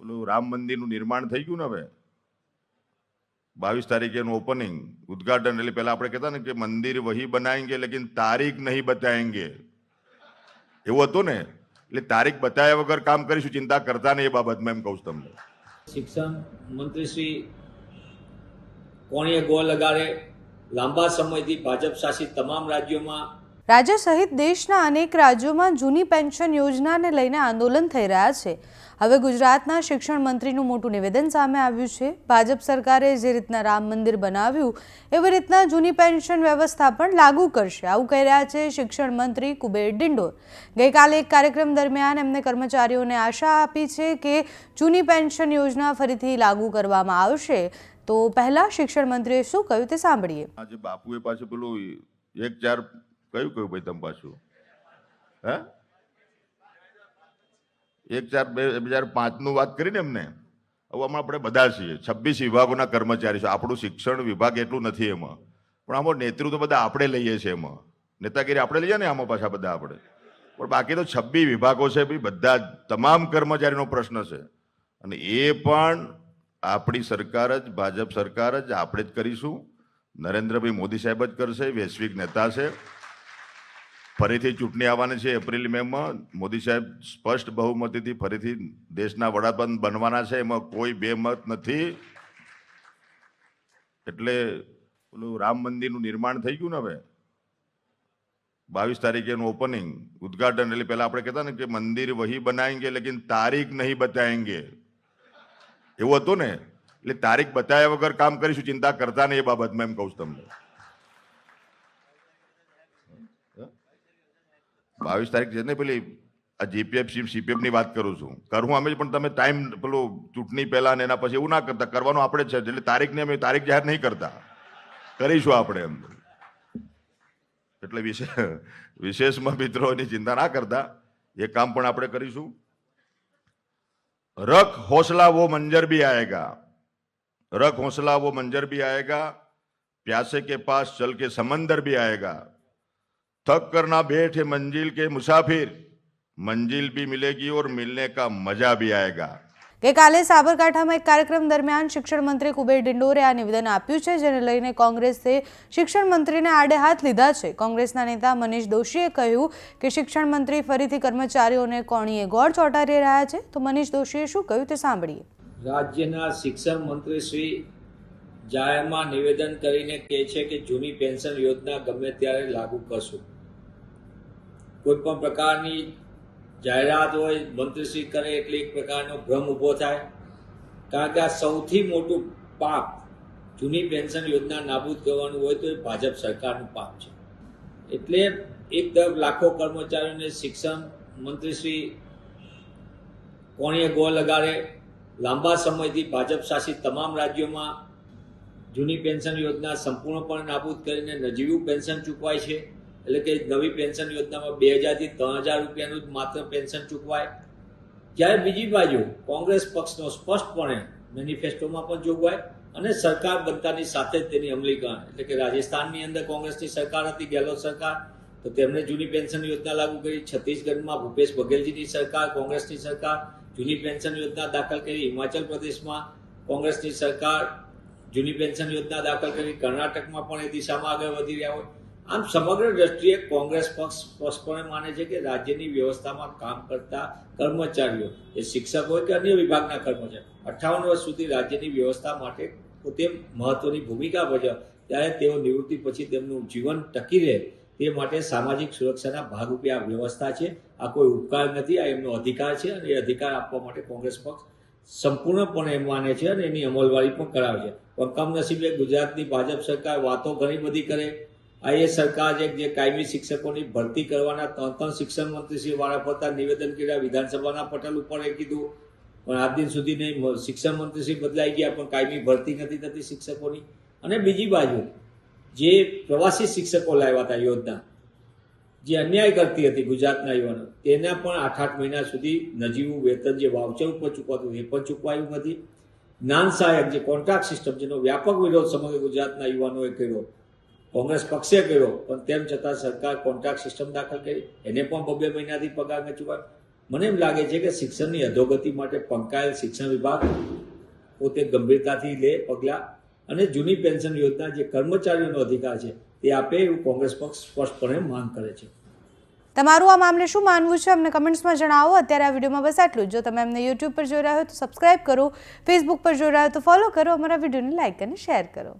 પેલું રામ મંદિરનું નિર્માણ થઈ ગયું ને હવે? બાવીસ તારીખે એનું ઓપનિંગ ઉદઘાટન, એટલે પહેલા આપણે કહેતા ને કે મંદિર વહી બનાવેંગે લેકિન તારીખ નહીં બતાવેંગે એવું હતું ને? એટલે તારીખ બતાવ્યા વગર કામ કરીશું, ચિંતા કરતા નહીં એ બાબતમાં એમ કહું છું તમને. શિક્ષણ મંત્રી શ્રી કોણીએ ગો લગાડે. લાંબા સમયથી ભાજપ શાસિત તમામ રાજ્યોમાં રાજ્ય સહિત દેશના અનેક રાજ્યોમાં જૂની પેન્શન યોજનાને લઈને આંદોલન થઈ રહ્યા છે. હવે ગુજરાતના શિક્ષણ મંત્રીનું મોટું નિવેદન સામે આવ્યું છે. ભાજપ સરકારે જે રીતના રામ મંદિર બનાવ્યું, એવી રીતના જૂની પેન્શન વ્યવસ્થા પણ લાગુ કરશે. આવું કહી રહ્યા છે શિક્ષણ મંત્રી કુબેર ડિંડોર. ગઈકાલે એક કાર્યક્રમ દરમિયાન એમને કર્મચારીઓને આશા આપી છે કે જૂની પેન્શન યોજના ફરીથી લાગુ કરવામાં આવશે. તો પહેલા શિક્ષણ મંત્રીએ શું કહ્યું તે સાંભળીએ. આજે બાપુએ પાછું પેલું એક ચાર કયું કયું ભાઈ તમે પાછું હે? એક ચાર બે હજાર પાંચનું વાત કરીને એમને? હવે આમાં આપણે બધા છીએ, છવ્વીસ વિભાગોના કર્મચારી છે આપણું શિક્ષણ વિભાગ એટલું નથી એમાં. પણ આમાં નેતૃત્વ બધા આપણે લઈએ છીએ એમાં. નેતાગીરી આપણે લઈએ ને આમાં પાછા બધા આપણે. પણ બાકી તો છવ્વીસ વિભાગો છે ભાઈ, બધા તમામ કર્મચારીનો પ્રશ્ન છે. અને એ પણ આપણી સરકાર જ, ભાજપ સરકાર જ, આપણે જ કરીશું. નરેન્દ્રભાઈ મોદી સાહેબ જ કરશે, વૈશ્વિક નેતા છે. ફરીથી ચૂંટણી આવવાની છે એપ્રિલ મેમાં. મોદી સાહેબ સ્પષ્ટ બહુમતીથી ફરીથી દેશના વડાપ્રધાન બનવાના છે. એમાં કોઈ બે મત નથી. એટલે પેલું રામ મંદિરનું નિર્માણ થઈ ગયું ને હવે? બાવીસ તારીખેનું ઓપનિંગ ઉદ્ઘાટન. એટલે પહેલાં આપણે કહેતા ને કે મંદિર વહી બનાવેંગે લેકિન તારીખ નહીં બતાવેંગે એવું હતું ને? એટલે તારીખ બતાવ્યા વગર કામ કરીશું, ચિંતા કરતા નહીં એ બાબતમાં એમ કહું છું તમને. બાવીસ તારીખ છે ને પેલી, આ જીપીએફ સીમ સીપીએફની વાત કરું છું. કરું અમે પણ તમે ટાઈમ પેલું ચૂંટણી પહેલા ને એના પછી એવું ના કરતા. કરવાનું આપણે છે, એટલે તારીખને અમે તારીખ જાહેર નહીં કરતા. કરીશું આપણે એમ. એટલે વિશેષમાં મિત્રોની ચિંતા ના કરતા. એ કામ પણ આપણે કરીશું. રખ હોસલા વો મંજર બી આયેગા. રખ હોસલા વો મંજર બી આયેગા. પ્યાસે કે પાસ ચલ કે સમંદર બી આયેગા. थक करना बैठे मंजिल के मुसाफिर मंजिल भी मिलेगी और मिलने का मजा भी आएगा ગઈકાલે સાબરકાંઠામાં એક કાર્યક્રમ દરમિયાન શિક્ષણ મંત્રી કુબેર ડિંડોરે આ નિવેદન આપ્યું છે જેને લઈને કોંગ્રેસે શિક્ષણ મંત્રીને આડે હાથ લીધા છે કોંગ્રેસના નેતા મનીષ દોશીએ કહ્યું કે શિક્ષણ મંત્રી ફરીથી કર્મચારીઓને કોણીએ ગોળ ચોંટાડી રહ્યા છે તો મનીષ દોશીએ શું કહ્યું તે સાંભળીએ રાજ્યના શિક્ષણ મંત્રી શ્રી જાહેરમાં નિવેદન કરીને કહે છે કે જૂની પેન્શન યોજના ગમે ત્યારે લાગુ કરશું કોઈ પણ પ્રકારની જાહેરાત હોય, મંત્રીશ્રી કરે એટલે એક પ્રકારનો ભ્રમ ઊભો થાય. કારણ કે આ સૌથી મોટું પાપ જૂની પેન્શન યોજના નાબૂદ કરવાનું હોય તો એ ભાજપ સરકારનું પાપ છે. એટલે એક તરફ લાખો કર્મચારીઓને શિક્ષણ મંત્રીશ્રી કોણીએ ગો લગાડે. લાંબા સમયથી ભાજપ શાસિત તમામ રાજ્યોમાં જૂની પેન્શન યોજના સંપૂર્ણપણે નાબૂદ કરીને નજીવું પેન્શન ચૂકવાય છે. એટલે કે નવી પેન્શન યોજનામાં બે હજારથી ત્રણ હજાર રૂપિયાનું જ માત્ર પેન્શન ચૂકવાય. જ્યારે બીજી બાજુ કોંગ્રેસ પક્ષનો સ્પષ્ટપણે મેનિફેસ્ટોમાં પણ જોગવાય અને સરકાર બનતાની સાથે જ તેની અમલીકરણ. એટલે કે રાજસ્થાનની અંદર કોંગ્રેસની સરકાર હતી, ગેહલોત સરકાર. તો તેમણે જૂની પેન્શન યોજના લાગુ કરી. છત્તીસગઢમાં ભૂપેશ બઘેલજીની સરકાર, કોંગ્રેસની સરકાર. જૂની પેન્શન યોજના દાખલ કરી. હિમાચલ પ્રદેશમાં કોંગ્રેસની સરકાર જૂની પેન્શન યોજના દાખલ કરી. કર્ણાટકમાં પણ એ દિશામાં આગળ વધી રહ્યા હોય. આમ સમગ્ર દ્રષ્ટિએ કોંગ્રેસ પક્ષ સ્પષ્ટપણે માને છે કે રાજ્યની વ્યવસ્થામાં કામ કરતા કર્મચારીઓ, એ શિક્ષક હોય કે અન્ય વિભાગના કર્મચારી અઠ્ઠાવન વર્ષ સુધી રાજ્યની વ્યવસ્થા માટે પોતે મહત્વની ભૂમિકા ભજવે, ત્યારે તેઓ નિવૃત્તિ પછી તેમનું જીવન ટકી રહે, તે માટે સામાજિક સુરક્ષાના ભાગરૂપે આ વ્યવસ્થા છે. આ કોઈ ઉપકાર નથી, આ એમનો અધિકાર છે અને એ અધિકાર આપવા માટે કોંગ્રેસ પક્ષ સંપૂર્ણપણે એમ માને છે અને એની અમલવારી પણ કરાવે છે. પણ કમનસીબે ગુજરાતની ભાજપ સરકાર વાતો ઘણી બધી કરે આ એ સરકાર છે જે કાયમી શિક્ષકોની ભરતી કરવાના ત્રણ ત્રણ શિક્ષણ મંત્રી શ્રી વાળા ફરતા નિવેદન કર્યા, વિધાનસભાના પટલ ઉપર એ કીધું. પણ આજ દિન સુધી નહીં શિક્ષણ મંત્રી શ્રી બદલાઈ ગયા, પણ કાયમી ભરતી નથી થતી શિક્ષકોની. અને બીજી બાજુ, જે પ્રવાસી શિક્ષકો લાવ્યા હતા યોજના જે અન્યાય કરતી હતી ગુજરાતના યુવાનો, તેના પણ આઠ આઠ મહિના સુધી નજીવું વેતન જે વાઉચર ઉપર ચૂકવાતું એ પણ ચૂકવાયું નથી. જ્ઞાન સહાયક જે કોન્ટ્રાક્ટ સિસ્ટમ, જેનો વ્યાપક વિરોધ સમગ્ર ગુજરાતના યુવાનોએ કર્યો કોંગ્રેસ પક્ષે કર્યો, પણ તેમ છતાં સરકાર કોન્ટ્રાક્ટ સિસ્ટમ દાખલ કરી. એને પણ બબે મહિનાથી પગાર ન ચૂકવાય મને એમ લાગે છે કે શિક્ષણની અધોગતિ માટે પંકાયેલ શિક્ષણ વિભાગ પોતે ગંભીરતાથી લે પગલાં. અને જૂની પેન્શન યોજના જે કર્મચારીઓનો અધિકાર છે, તે આપે એવું કોંગ્રેસ પક્ષ સ્પષ્ટપણે માંગ કરે છે. તમારું આ મામલે શું માનવું છે? અમને કમેન્ટ્સમાં જણાવો. અત્યારે આ વિડીયોમાં બસ આટલું જો. તમે અમને યુટ્યુબ પર જોઈ રહ્યા હોય તો સબસ્ક્રાઇબ કરો. ફેસબુક પર જોઈ રહ્યા હોય તો ફોલો કરો. અમારા વિડીયોને લાઇક અને શેર કરો.